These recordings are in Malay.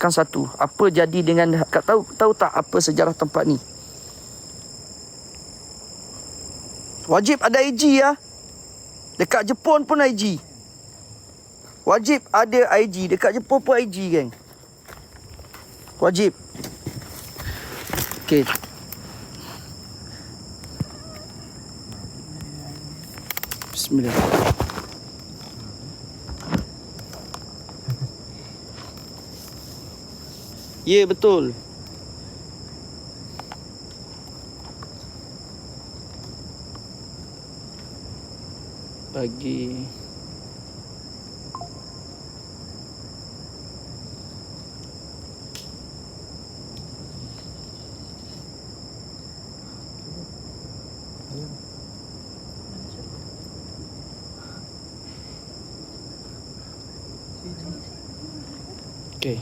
tekan satu. Apa jadi dengan kau tahu tahu tak apa sejarah tempat ni? Wajib ada IG ya. Dekat Jepun pun IG. Wajib ada IG. Dekat Jepun pun IG, geng. Wajib. Okey. Bismillah. Ya, betul. Bagi Okey.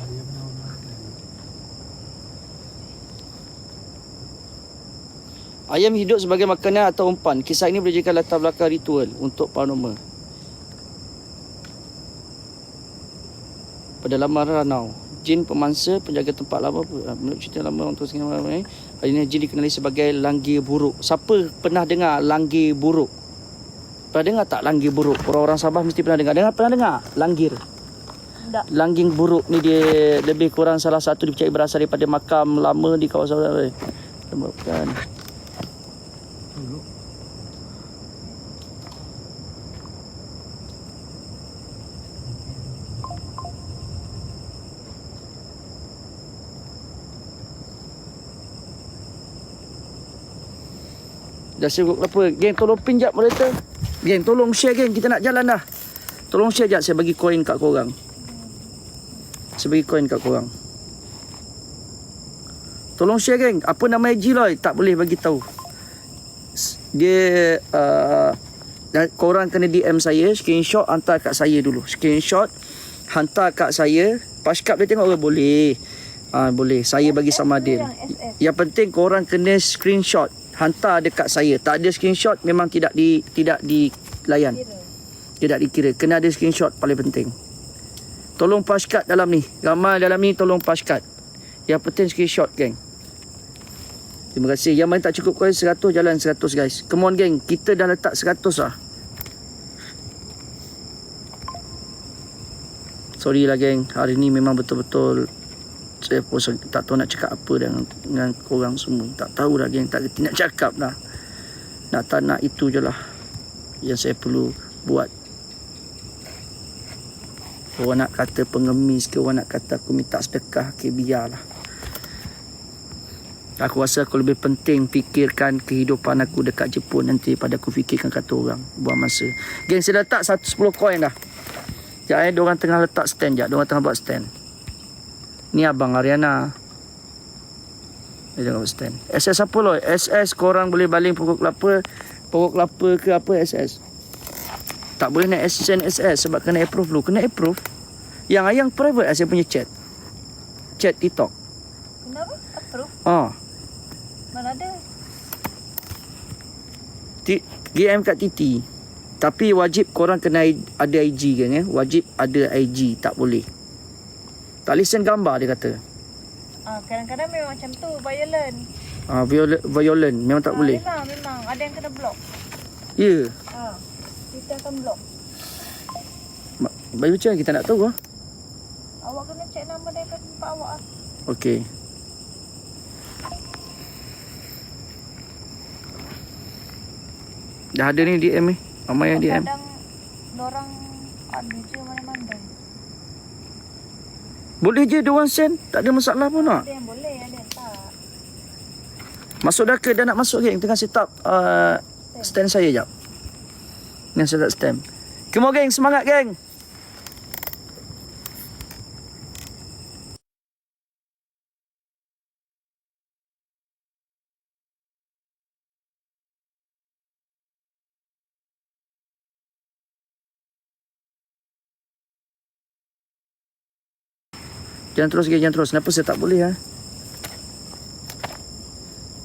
Ayam hidup sebagai makanan atau umpan. Kisah ini berjadikan latar belakang ritual untuk paranormal. Pedalaman Ranau. Jin pemangsa penjaga tempat lama menurut cerita lama orang tua singgah ni. Ini jin dikenali sebagai langgir buruk. Siapa pernah dengar langgir buruk? Pernah dengar tak langgir buruk? Orang-orang Sabah mesti pernah dengar. Dengar pernah dengar? Langgir. Tak. Langging buruk ni dia lebih kurang salah satu dipercayai berasal daripada makam lama di kawasan Bukan. Dah sibuk apa? Geng tolong pin jap moderator. Geng tolong share geng kita nak jalan dah. Tolong share jap saya bagi koin kat korang. Saya bagi koin kat korang. Tolong share geng. Apa nama IG Loy? Tak boleh bagi tahu. Dia uh, dan korang kena DM saya, screenshot hantar kat saya dulu. Screenshot hantar kat saya. Paskap dia tengok ke boleh. Ah boleh. Saya bagi sama Adil. Yang penting korang kena screenshot hantar dekat saya. Tak ada screenshot memang tidak di tidak dilayan. Tidak dikira. Kena ada screenshot paling penting. Tolong paskat dalam ni. Ramai dalam ni tolong paskat. Yang penting screenshot geng. Terima kasih. Yang mana tak cukup koin 100 jalan 100 guys. Come on geng. Kita dah letak 100 lah. Sorry lah geng. Hari ni memang betul-betul saya pun tak tahu nak cakap apa dengan, dengan korang semua. Tak tahu lah geng. Tak kerti nak cakap lah. Nak tak nak itu je lah. Yang saya perlu buat. Orang nak kata pengemis ke Orang nak kata aku minta sedekah ke Biarlah Aku rasa aku lebih penting fikirkan kehidupan aku dekat Jepun nanti pada aku fikirkan kata orang. Buang masa. Geng, saya letak 110 koin dah. Sekejap eh, diorang tengah letak stand sekejap. Diorang tengah buat stand. Ni Abang Ariana. Dia buat stand. SS apa loh? SS korang boleh baling pokok kelapa. Pokok kelapa ke apa SS? Tak boleh nak send SS sebab kena approve dulu. Kena approve. Yang ayang private lah saya punya chat. Chat TikTok. Kenapa? Approve? Ah. Mana ada? T- GM kat TT. Tapi wajib korang kena ada IG kan eh. Wajib ada IG. Tak boleh. Tak listen gambar dia kata. Ah, kadang-kadang memang macam tu, violent. Ah, violent, violent. Memang tak Ah, boleh. Memang, memang. Ada yang kena block. Ya. Yeah. Ah, kita akan block. Ma- Baik macam kita nak tahu ah. Awak kena check nama daripada tempat awak ah. Okey. Dah ada ni DM ni. Ramai yang DM. Kadang orang ada je mana-mana. Boleh je dia orang send. Tak ada masalah pun nak. Ada yang boleh, ada yang tak. Masuk dah ke? Dah nak masuk geng. Tengah set up uh, stand saya jap. Tengah set up stand. Come on geng. Semangat geng. Jangan terus geng, jangan terus. Kenapa saya tak boleh ha?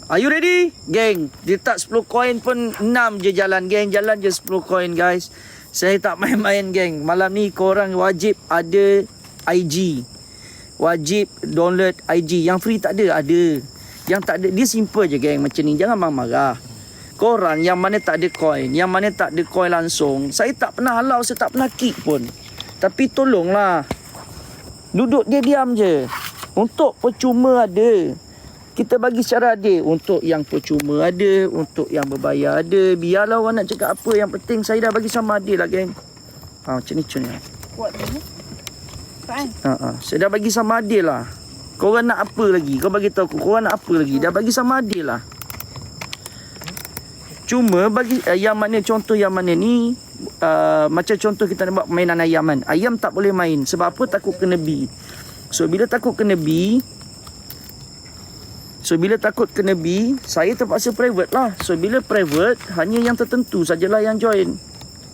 Are you ready? Geng, dia tak 10 koin pun 6 je jalan. Geng, jalan je 10 koin guys. Saya tak main-main geng. Malam ni korang wajib ada IG. Wajib download IG. Yang free tak ada, ada. Yang tak ada, dia simple je geng macam ni. Jangan marah-marah. Korang yang mana tak ada coin, yang mana tak ada coin langsung. Saya tak pernah halau, saya tak pernah kick pun. Tapi tolonglah. Duduk dia diam je. Untuk percuma ada. Kita bagi secara adil. Untuk yang percuma ada. Untuk yang berbayar ada. Biarlah orang nak cakap apa. Yang penting saya dah bagi sama adil lah geng. Ha, macam ni macam ni. Kuat ni. Ha, ha. Saya dah bagi sama adil lah. Korang nak apa lagi? Kau bagi tahu aku. Korang nak apa lagi? Dah bagi sama adil lah. Cuma bagi uh, yang mana contoh yang mana ni uh, macam contoh kita nak buat mainan ayam kan. Ayam tak boleh main sebab apa takut kena bee. So bila takut kena bee So bila takut kena bee, saya terpaksa private lah. So bila private, hanya yang tertentu sajalah yang join.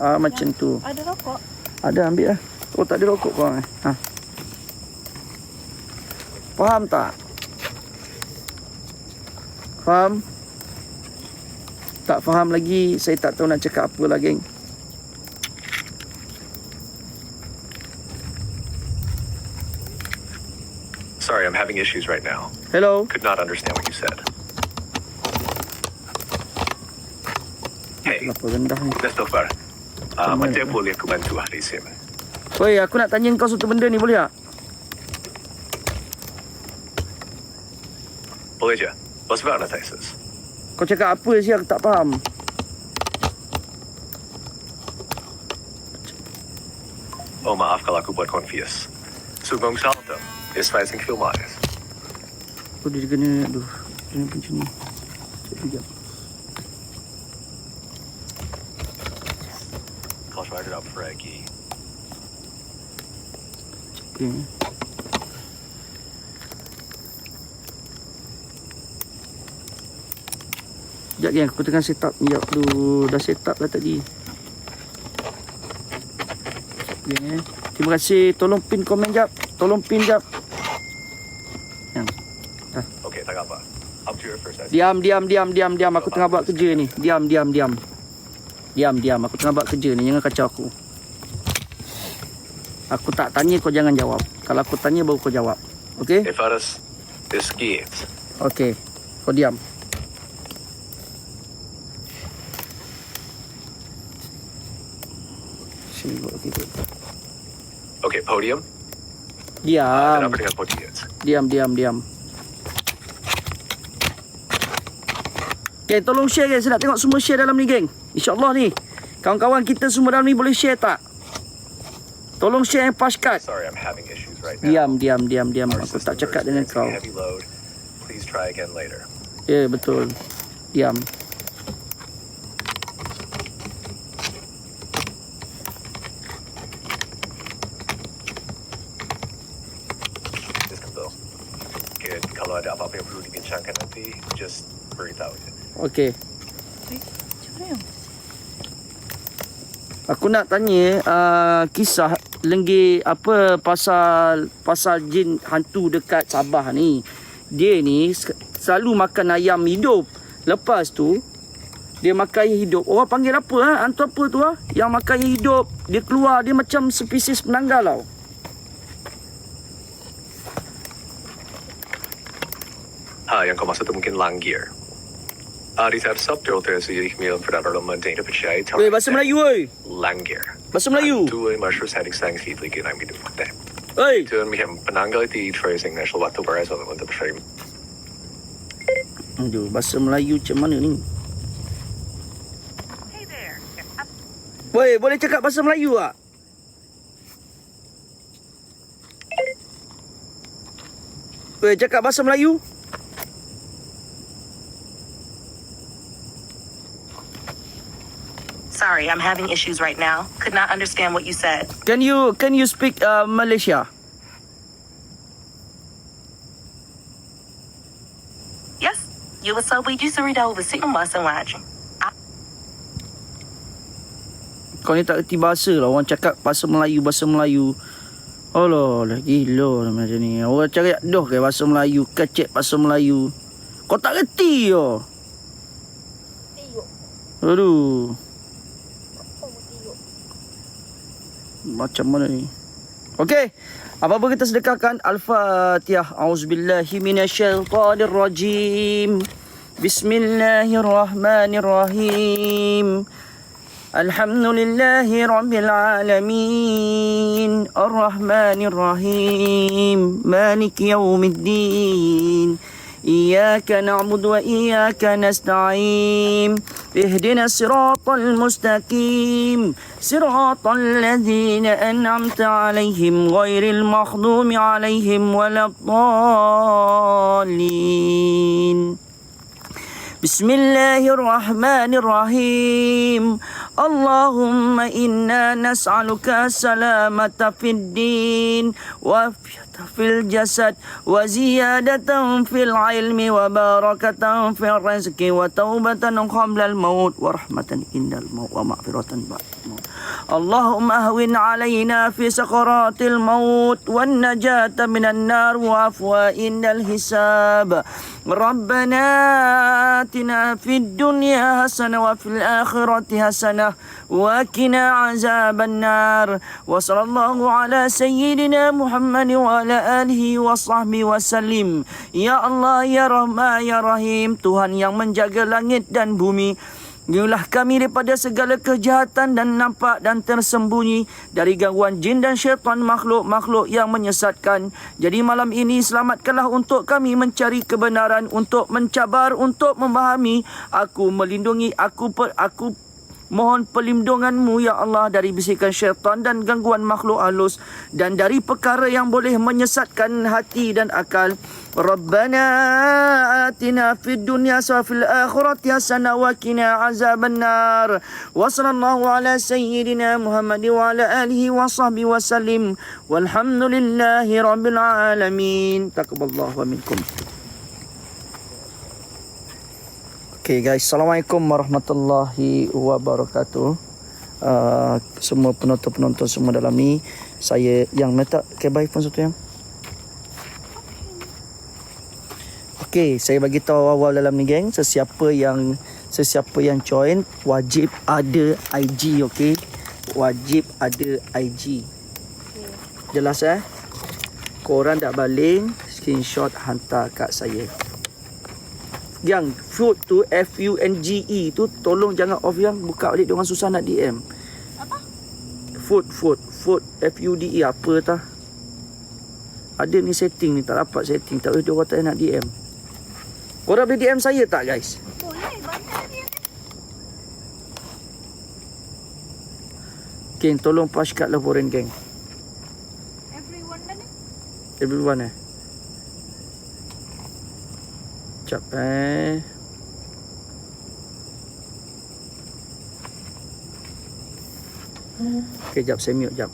Ah macam tu. Ada rokok. Ada ambil lah. Oh tak ada rokok kau eh. Ha. Faham tak? Faham? Tak faham lagi. Saya tak tahu nak cakap apa lah geng. I'm having issues right now. Hello? Could not understand what you said. Hey, ni? Christopher. Uh, macam boleh aku bantu hari sim? Woi, aku nak tanya kau satu benda ni boleh tak? Boleh je. What's about anathysis? Kau cakap apa sih aku tak faham. Oh, maaf kalau aku buat confuse. Sugong salto. Ispaising filmares. Oh dia kena aduh. Kena macam ni. Sekejap. Kau started up Frankie. Okay. Sekejap geng, aku tengah set up. Sekejap dulu. Dah set up dah tadi. Geng eh. Terima kasih. Tolong pin komen jap. Tolong pin jap. Yang. Okay, tak apa. Up to your first estimate. Diam, diam, diam, diam, diam. Aku tengah buat kerja ni. Diam, diam, diam. Diam, diam. Aku tengah buat kerja ni. Jangan kacau aku. Aku tak tanya kau jangan jawab. Kalau aku tanya baru kau jawab. Okay? If others, this gives. Okay. Kau diam. Sini buat okay, podium. Diam. Podium? Diam, diam, diam. Okay, tolong share guys. Saya nak tengok semua share dalam ni, geng. InsyaAllah ni. Kawan-kawan kita semua dalam ni boleh share tak? Tolong share yang pas cut. Sorry, I'm having issues right now. Diam, diam, diam, diam. Our Aku tak cakap dengan kau. Ya, yeah, betul. Diam. Iskandar. Good. Kalau ada apa-apa yang perlu dibincangkan nanti, just beritahu mana? Aku nak tanya uh, kisah lenggi apa pasal pasal jin hantu dekat Sabah ni. Dia ni selalu makan ayam hidup. Lepas tu dia makan ayam hidup. Orang panggil apa ha? Hantu apa tu ha? Yang makan ayam hidup. Dia keluar dia macam spesies penanggal tau. Ha, yang kau maksud tu mungkin langgir. Ah, di satu subtitle tersedia mil perdana mandain percaya. Weh bahasa Melayu oi. Langgir. Bahasa Melayu. Tu yang masyur setting sang fit lagi nak hidup kita. Oi. Tu yang macam penanggal di tracing national waktu beras untuk percaya. Aduh, bahasa Melayu macam mana ni? Hey there. Woi, boleh cakap bahasa Melayu tak? Woi, cakap bahasa Melayu? Sorry, I'm having issues right now. Could not understand what you said. Can you can you speak uh, Malaysia? Yes, you were so weak, you surrender over sitting bus and watching. Kau ni tak reti bahasa lah. Orang cakap bahasa Melayu, bahasa Melayu. Alah, lah gila lah macam ni. Orang cakap doh ke bahasa Melayu, kecek bahasa Melayu. Kau tak reti yo. Tiuk. Aduh, macam mana ni? Okey. Apa-apa kita sedekahkan? Al-Fatihah. A'udzubillahi minasyaitanirrajim. Bismillahirrahmanirrahim. Alhamdulillahi Rabbil Alamin. Ar-Rahmanir-Rahim. Maliki Yawmiddin إياك نعبد وإياك نستعين. اهدنا الصراط المستقيم. صراط الذين أنعمت عليهم غير المغضوب عليهم ولا الضالين. بسم الله الرحمن الرحيم. اللهم إنا نسألك السلامة في الدين. وفي الجسد وزيادة في العلم وبركة في الرزق وتوبة قبل الموت ورحمة عند الموت ومغفرة بعد الموت. اللهم أهون علينا في سكرات الموت والنجاة من النار وعفوا عند الحساب. ربنا آتنا في الدنيا حسنة وفي الآخرة حسنة وقنا عذاب النار وصلى الله على سيدنا محمد وعلى آله وصحبه وسلم Ya Allah, Ya Rahman, Ya Rahim Tuhan yang menjaga langit dan bumi Jauhlah kami daripada segala kejahatan dan nampak dan tersembunyi dari gangguan jin dan syaitan makhluk-makhluk yang menyesatkan. Jadi malam ini selamatkanlah untuk kami mencari kebenaran, untuk mencabar, untuk memahami. Aku melindungi, aku per, aku Mohon perlindunganmu ya Allah dari bisikan syaitan dan gangguan makhluk halus dan dari perkara yang boleh menyesatkan hati dan akal. Rabbana atina fid dunya wa fil akhirati hasanah wa qina azaban nar. Wa sallallahu ala sayyidina Muhammad wa ala alihi wa sahbihi wa sallim. Walhamdulillahi rabbil alamin. Taqabbalallahu minkum. Okay guys, Assalamualaikum warahmatullahi wabarakatuh. Uh, Semua penonton-penonton semua dalam ni Saya yang minta kebai pun satu yang. Okay, saya bagi tahu awal dalam ni geng. Sesiapa yang sesiapa yang join Wajib ada IG, okay? Wajib ada IG Jelas eh? Korang tak baling Screenshot hantar kat saya yang food tu F U N G E tu tolong jangan off yang buka balik dia orang susah nak DM. Apa? Food food food F U D E apa tah? Ada ni setting ni tak dapat setting tak boleh dia orang tak nak DM. Korang boleh DM saya tak guys? Boleh, bantai dia. Tolong push kat laporan geng. Everyone ni. Everyone eh. Sekejap eh. Okay, jap saya mute jap.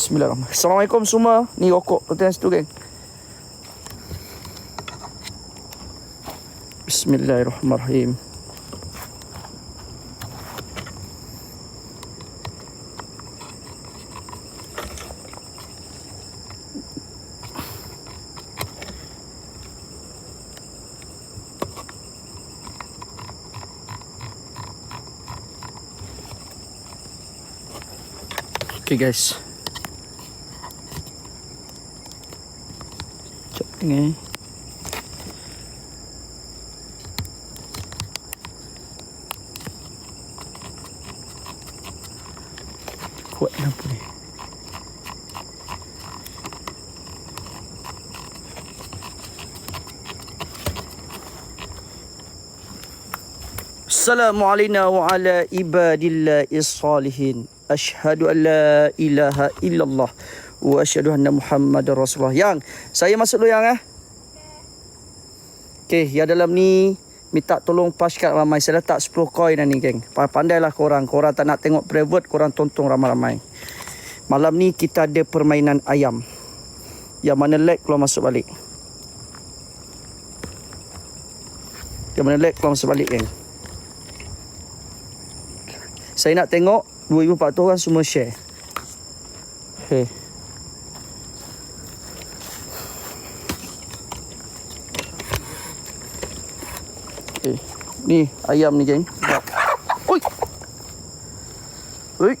Bismillahirrahmanirrahim. Assalamualaikum semua. Ni rokok letak situ geng. Bismillahirrahmanirrahim. Okay guys. السلام علينا وعلى عباد الله الصالحين أشهد أن لا إله إلا الله wa asyhadu anna Muhammadar Rasulullah. Yang saya masuk dulu yang eh. Okey, yang dalam ni minta tolong paskat ramai. Saya letak 10 koin ni geng. Pandailah korang. Korang tak nak tengok private, korang tonton ramai-ramai. Malam ni kita ada permainan ayam. Yang mana leg keluar masuk balik. Yang mana leg keluar masuk balik geng. Saya nak tengok 2400 orang semua share. Okay. Ni ayam ni geng. Oi. Oi.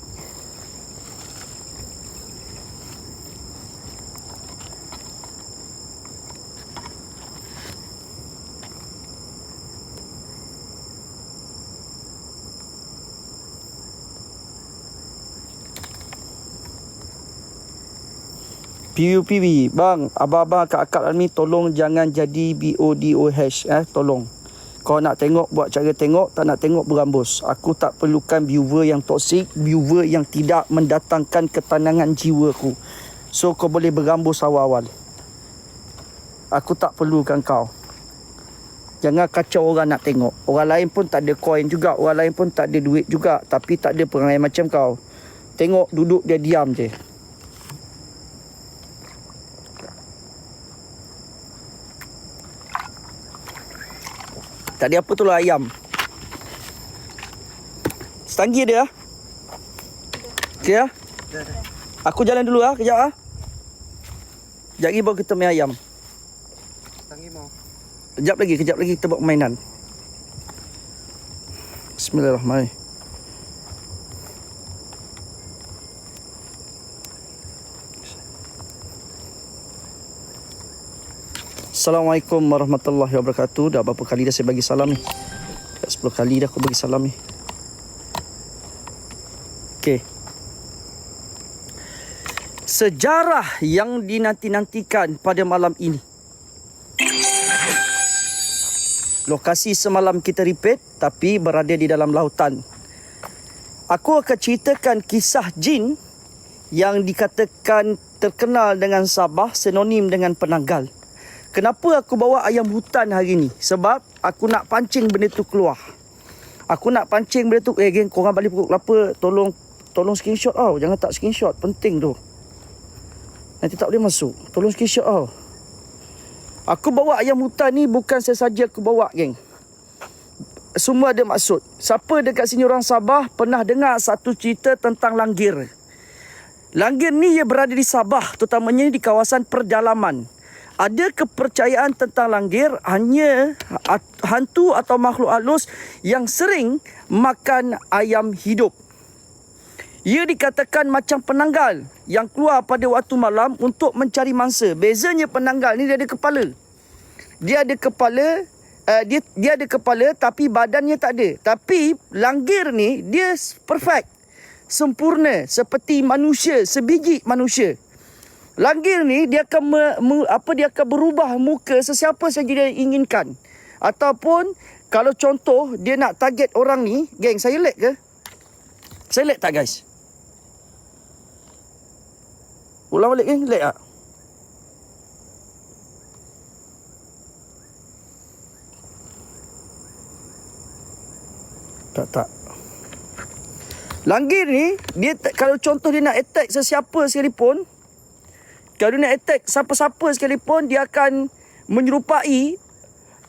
PUPB Bang Abang-abang akak-akak ni Tolong jangan jadi BODOH eh Tolong Kau nak tengok Buat cara tengok Tak nak tengok berambus. Aku tak perlukan viewer yang toksik Viewer yang tidak mendatangkan Ketenangan jiwa aku. So kau boleh berambus awal-awal. Aku tak perlukan kau. Jangan kacau orang nak tengok. Orang lain pun tak ada coin juga. Orang lain pun tak ada duit juga. Tapi tak ada perangai macam kau. Tengok duduk dia diam je Tadi apa tu lah ayam. Setanggi dia. Okey ya? Aku jalan dulu ah, kejap ah. Sekejap lagi baru kita main ayam. Tangi mau. Kejap lagi, kejap lagi kita buat permainan. Bismillahirrahmanirrahim. Assalamualaikum warahmatullahi wabarakatuh. Dah berapa kali dah saya bagi salam ni? Dah 10 kali dah aku bagi salam ni. Okey. Sejarah yang dinanti-nantikan pada malam ini. Lokasi semalam kita repeat tapi berada di dalam lautan. Aku akan ceritakan kisah jin yang dikatakan terkenal dengan Sabah sinonim dengan penanggal. Kenapa aku bawa ayam hutan hari ni? Sebab aku nak pancing benda tu keluar. Aku nak pancing benda tu. Eh geng, korang balik pokok kelapa. Tolong tolong screenshot tau. Jangan tak screenshot. Penting tu. Nanti tak boleh masuk. Tolong screenshot tau. Aku bawa ayam hutan ni bukan sesaja aku bawa geng. Semua ada maksud. Siapa dekat sini orang Sabah pernah dengar satu cerita tentang Langgir. Langgir ni ia berada di Sabah, terutamanya di kawasan perdalaman. Ada kepercayaan tentang Langgir hanya hantu atau makhluk halus yang sering makan ayam hidup. Ia dikatakan macam penanggal yang keluar pada waktu malam untuk mencari mangsa. Bezanya penanggal ni dia ada kepala. Dia ada kepala, uh, dia dia ada kepala tapi badannya tak ada. Tapi langgir ni dia perfect. Sempurna seperti manusia, sebiji manusia. Langgir ni dia akan me, me, apa dia akan berubah muka sesiapa saja dia inginkan. Ataupun kalau contoh dia nak target orang ni, geng saya lag ke? Saya lag tak guys? Ulang balik geng, lag tak? Tak tak. Langgir ni, dia kalau contoh dia nak attack sesiapa sekalipun, kalau nak attack siapa-siapa sekalipun, dia akan menyerupai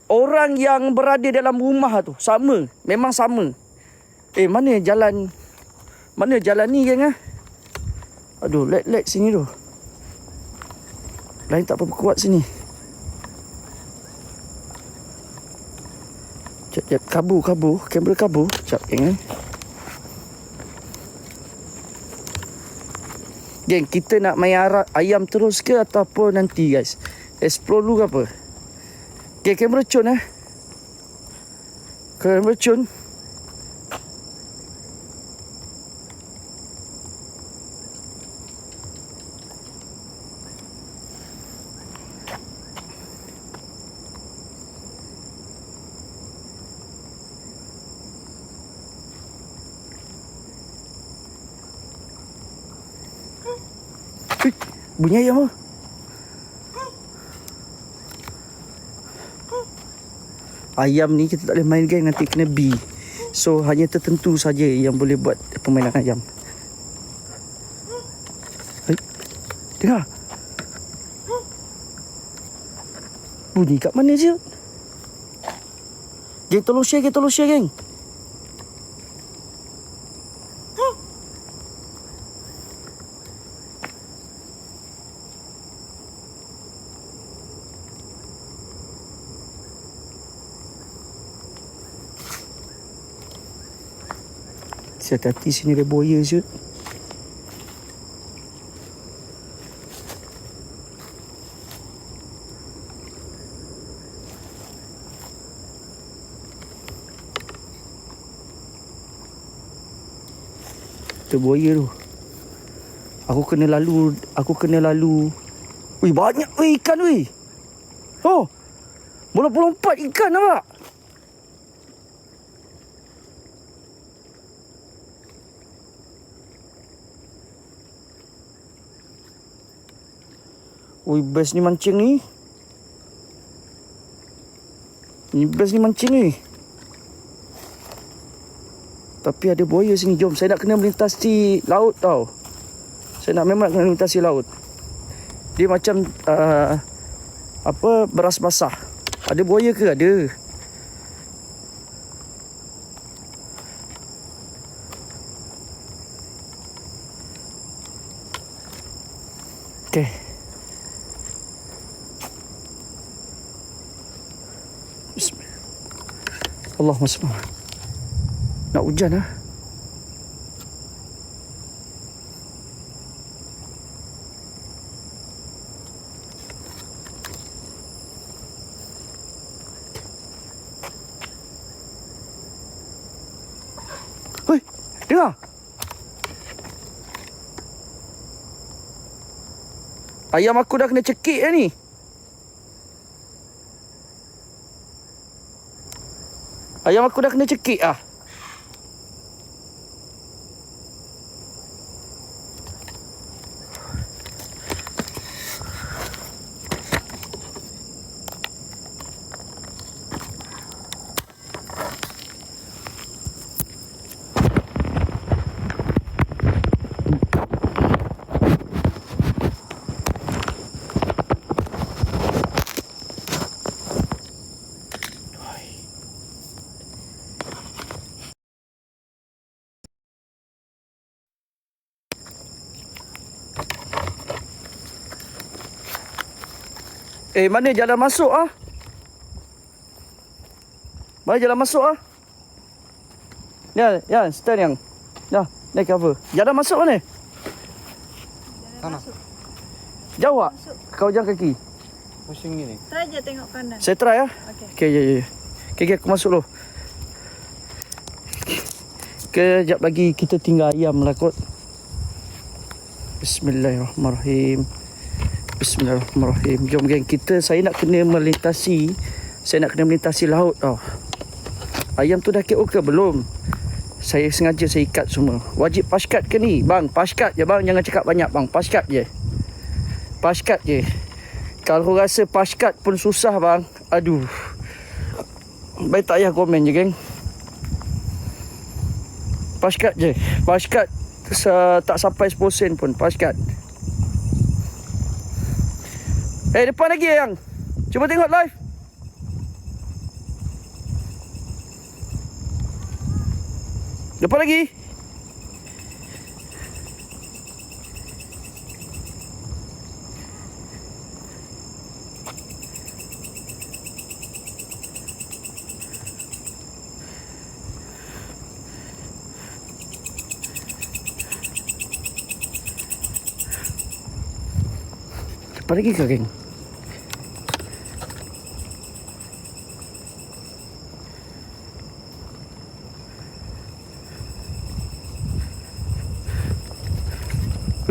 orang yang berada dalam rumah tu. Sama. Memang sama. Eh, mana jalan... Mana jalan ni, geng ah? Aduh, lag-lag sini tu. Lain tak apa kuat sini. Jap, jap. Kabur, kabur. Kamera kabur. Sekejap, geng eh. Geng, kita nak main ayam terus ke ataupun nanti guys? Explore dulu ke apa? Geng, kamera cun eh. Kamera cun. Eh, bunyi ayam apa? Ayam ni kita tak boleh main geng nanti kena B. So hanya tertentu saja yang boleh buat permainan ayam. Eh, dengar. Bunyi kat mana je? Geng tolong share, geng tolong share geng. Hati-hati sini ada buaya je. Ada buaya tu. Aku kena lalu, aku kena lalu. Wih, banyak weh ikan weh. Oh. Bola-bola empat ikan nampak? Ui best ni mancing ni. Ni best ni mancing ni. Tapi ada buaya sini. Jom saya nak kena melintasi laut tau. Saya nak memang nak kena melintasi laut. Dia macam uh, apa beras basah. Ada buaya ke? Ada. Allahumma salli. Nak hujan ah. Dengar. Ayam aku dah kena cekik dah ni. Ayam aku dah kena cekik ah. Eh mana jalan masuk ah? Mana jalan masuk ah? Ya, ya, stand yang. Dah, naik cover. Jalan masuk mana? Sana. Jauh tak? Kau jalan kaki. Pusing gini. Try je tengok kanan. Saya try ah. Okey. Okey, ya, ya. ya. Okey, okay, aku masuk dulu. Kejap lagi kita tinggal ayam lah kot. Bismillahirrahmanirrahim. Bismillahirrahmanirrahim. Jom geng, kita saya nak kena melintasi saya nak kena melintasi laut tau. Ayam tu dah KO ke belum? Saya sengaja saya ikat semua. Wajib paskat ke ni? Bang, paskat je bang. Jangan cakap banyak bang. Paskat je. Paskat je. Kalau rasa paskat pun susah bang. Aduh. Baik tak payah komen je geng. Paskat je. Paskat tak sampai 10 sen pun. Paskat. Eh, depan lagi yang. Cuba tengok live. Depan lagi. Depan lagi ke, geng?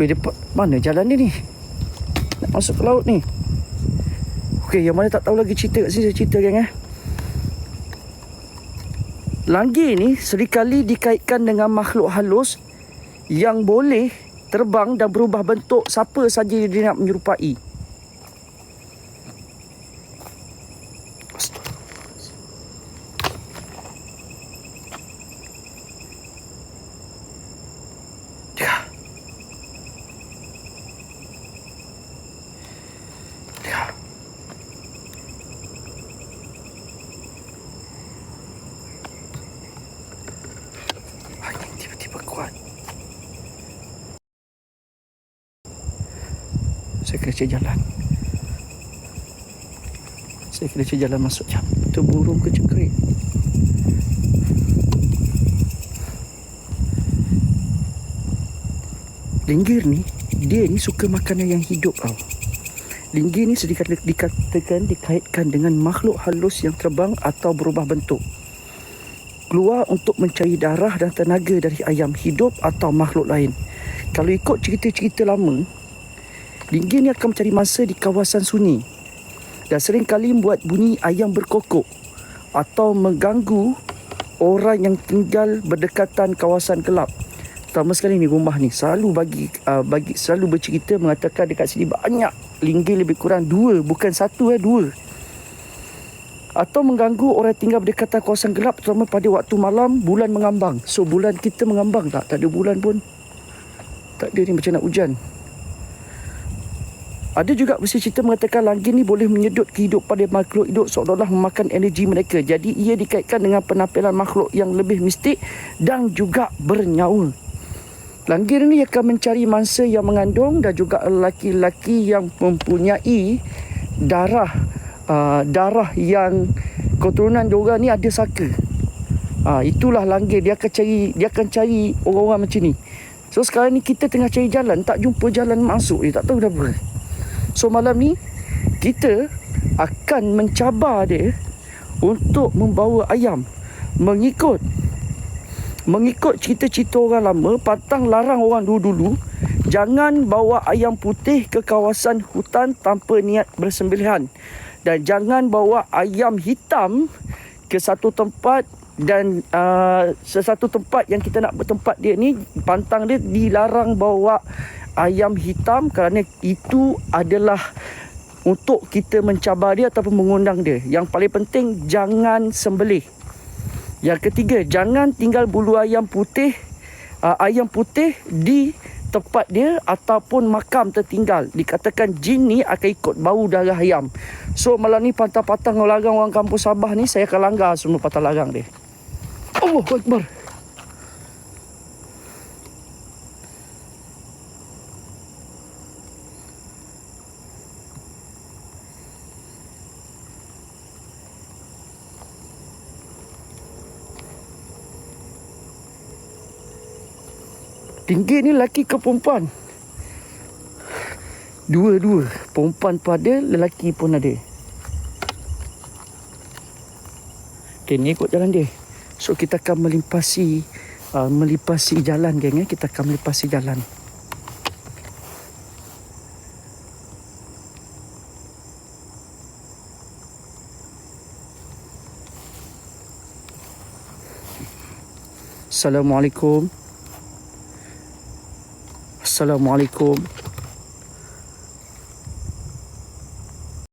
Weh, depan mana jalan ni ni? Nak masuk ke laut ni. Okey, yang mana tak tahu lagi cerita kat sini saya cerita geng eh. Langgi ni serikali dikaitkan dengan makhluk halus yang boleh terbang dan berubah bentuk siapa saja dia nak menyerupai. Dia. Dia. Angin tiba-tiba kuat. Saya kena cari jalan. Saya kena cari jalan masuk jam. Itu burung kecekrik. Linggir ni, dia ni suka makanan yang hidup tau. Linggir ni sedikit dikatakan dikaitkan dengan makhluk halus yang terbang atau berubah bentuk. Keluar untuk mencari darah dan tenaga dari ayam hidup atau makhluk lain. Kalau ikut cerita-cerita lama, linggir ni akan mencari masa di kawasan sunyi. Dan seringkali membuat bunyi ayam berkokok atau mengganggu orang yang tinggal berdekatan kawasan gelap. Pertama sekali ni rumah ni selalu bagi uh, bagi selalu bercerita mengatakan dekat sini banyak linggir lebih kurang dua bukan satu eh dua. Atau mengganggu orang tinggal berdekatan kawasan gelap terutama pada waktu malam bulan mengambang. So bulan kita mengambang tak? Tak ada bulan pun. Tak ada ni macam nak hujan ada juga versi cerita mengatakan langgir ni boleh menyedut kehidupan pada makhluk hidup seolah-olah memakan energi mereka. Jadi ia dikaitkan dengan penampilan makhluk yang lebih mistik dan juga bernyawa. Langgir ni akan mencari mangsa yang mengandung dan juga lelaki-lelaki yang mempunyai darah uh, darah yang keturunan diorang ni ada saka. Ah itulah langgir dia akan cari dia akan cari orang-orang macam ni. So sekarang ni kita tengah cari jalan tak jumpa jalan masuk dia tak tahu dah apa. So malam ni kita akan mencabar dia untuk membawa ayam mengikut mengikut cerita-cerita orang lama pantang larang orang dulu-dulu jangan bawa ayam putih ke kawasan hutan tanpa niat bersembelihan. Dan jangan bawa ayam hitam ke satu tempat dan uh, sesuatu tempat yang kita nak bertempat dia ni pantang dia dilarang bawa ayam hitam kerana itu adalah untuk kita mencabar dia ataupun mengundang dia. Yang paling penting jangan sembelih. Yang ketiga, jangan tinggal bulu ayam putih uh, ayam putih di tempat dia ataupun makam tertinggal. Dikatakan jin ni akan ikut bau darah ayam. So malam ni pantang-pantang larang orang kampung Sabah ni saya akan langgar semua patah larang dia. Allah Akbar. Tinggi ni lelaki ke perempuan? Dua-dua. Perempuan pun ada, lelaki pun ada. Okay, ni ikut jalan dia. So, kita akan melimpasi uh, melipasi jalan, geng. Eh. Kita akan melipasi jalan. Assalamualaikum. Assalamualaikum.